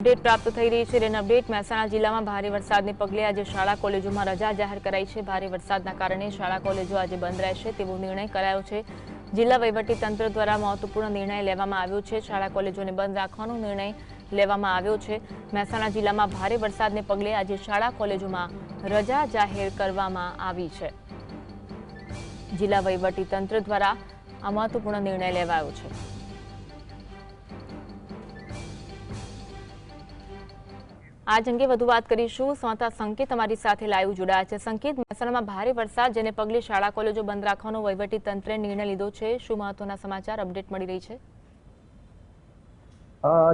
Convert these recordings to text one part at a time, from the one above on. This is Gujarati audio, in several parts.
અપડેટ પ્રાપ્ત થઈ રહી છે રેન અપડેટ મહેસાણા જિલ્લામાં ભારે વરસાદને પગલે આજે શાળા કોલેજોમાં રજા જાહેર કરાઈ છે. ભારે વરસાદના કારણે શાળા કોલેજો આજે બંધ રહેશે તેવો નિર્ણય કરાયો છે. જિલ્લા તંત્ર દ્વારા મહત્વપૂર્ણ નિર્ણય લેવામાં આવ્યો છે. શાળા કોલેજોને બંધ રાખવાનો નિર્ણય લેવામાં આવ્યો છે. મહેસાણા જિલ્લામાં ભારે વરસાદને પગલે આજે શાળા કોલેજોમાં રજા જાહેર કરવામાં આવી છે. જિલ્લા તંત્ર દ્વારા આ મહત્વપૂર્ણ નિર્ણય લેવાયો છે. આજ અંગે વધુ વાત કરીશું. સ્વાતા સંકેત અમારી સાથે લાઈવ જોડાયા છે. સંકેત, મહેસાણામાં ભારે વરસાદ જેને પગલે શાળા, કોલેજો બંધ રાખવાનો વહીવટી તંત્રે નિર્ણય લીધો છે. શું મહત્વના સમાચાર અપડેટ મળી રહી છે?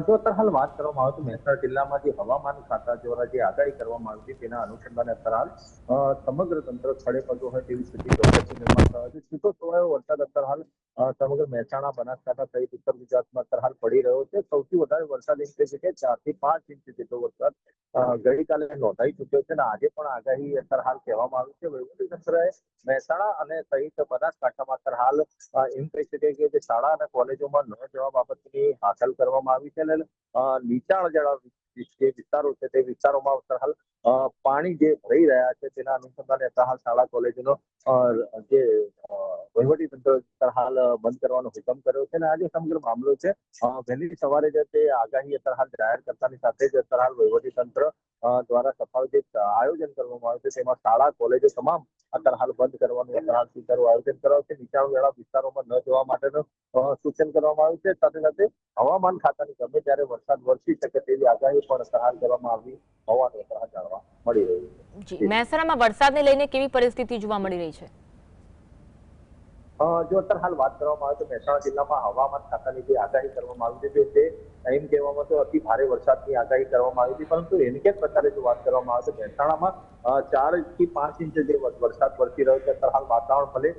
જો અત્યારે હાલ વાત કરવામાં આવે તો મહેસાણા જિલ્લામાં જે હવામાન ખાતા દ્વારા જે આગાહી કરવામાં આવી હતી તેના અનુસંધાને અત્યારે હાલ સમગ્ર તંત્ર સ્થળે પગો હોય તેવી સ્થિતિ છૂટો છવાયો વરસાદ અત્યારે હાલ સમગ્ર મહેસાણા બનાસકાંઠા સહિત ઉત્તર ગુજરાતમાં અત્યારે પડી રહ્યો છે. સૌથી વધારે વરસાદ એમ કહી શકાય ચારથી પાંચ ઇંચ જેટલો વરસાદ ગઈકાલે નોંધાઈ ચુક્યો છે અને આજે પણ આગાહી અત્યારે હાલ કહેવામાં આવી છે. વહીવટી તંત્રએ મહેસાણા અને સહિત બનાસકાંઠામાં અત્યારે હાલ એમ કહી શકાય કે જે શાળા અને કોલેજોમાં ન જવા બાબતની હાકલ કરવામાં આવી છે અને નીચાણ જેવા જે વિસ્તારો છે તે વિસ્તારોમાં અત્યારે હાલ પાણી જે ભરાઈ રહ્યા છે તેના અનુસંધાને હાલ શાળા, કોલેજનો જે વહીવટી તંત્ર હાલ બંધ કરવાનો હુકમ કર્યો છે અને આ જે સમગ્ર મામલો છે. વહેલી સવારે જે તે આગાહી અત્યારે હાલ જાહેર કરતાની સાથે જ અત્યારે વહીવટી તંત્ર દ્વારા સફળ જે આયોજન કરવામાં આવ્યું છે. તેમાં શાળા, કોલેજો તમામ અત્યારે હાલ બંધ કરવાનું અત્યારે હાલ આયોજન કરાયું છે. નીચાણવાળા વિસ્તારોમાં ન જવા માટેનું સૂચન કરવામાં આવ્યું છે. સાથે સાથે હવામાન ખાતાની ગમે ત્યારે વરસાદ વરસી શકે તેવી આગાહી પણ અત્યારે કરવામાં આવી હોવાનું અત્યારે જાણવા મળી રહ્યું છે. મહેસાણામાં વરસાદને લઈને કેવી પરિસ્થિતિ જોવા મળી રહી છે? જો અત્યારે હાલ વાત કરવામાં આવે તો મહેસાણા જિલ્લામાં હવામાન ખાતાની જે આગાહી કરવામાં આવી છે તે એમ કહેવામાં તો અતિ ભારે વરસાદની આગાહી કરવામાં આવી હતી, પરંતુ એની કે પ્રકારે જો વાત કરવામાં આવે તો મહેસાણામાં ચારથી પાંચ ઇંચ જે વરસાદ વરસી રહ્યો છે, અત્યારે હાલ વાતાવરણ ભલે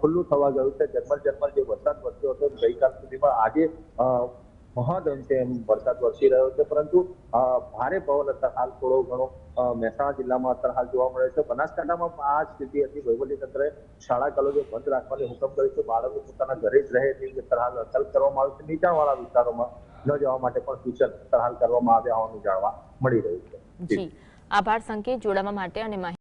ખુલ્લું થવા ગયું છે ઝરમર ઝરમર જે વરસાદ વરસ્યો હતો, ગઈકાલ સુધીમાં આજે અ, મહદઅંશે એમ વરસાદ વરસી રહ્યો છે પરંતુ ભારે પવન અત્યારે હાલ થોડો ઘણો મહેસાણા જિલ્લામાં અત્યારે હાલ જોવા મળે છે. બનાસકાંઠામાં આ સ્થિતિ હતી. વહીવટી તંત્રએ શાળા કોલેજો બંધ રાખવાની હુકમ કર્યો છે. બાળકો પોતાના ઘરે જ રહે તેવી અત્યારે હાલ અસર કરવામાં આવે છે. નીચાણવાળા વિસ્તારોમાં ન જવા માટે પણ સૂચન અત્યારે હાલ કરવામાં આવ્યા હોવાનું જાણવા મળી રહ્યું છે. જી. આભાર સંકેત જોડાવા માટે અને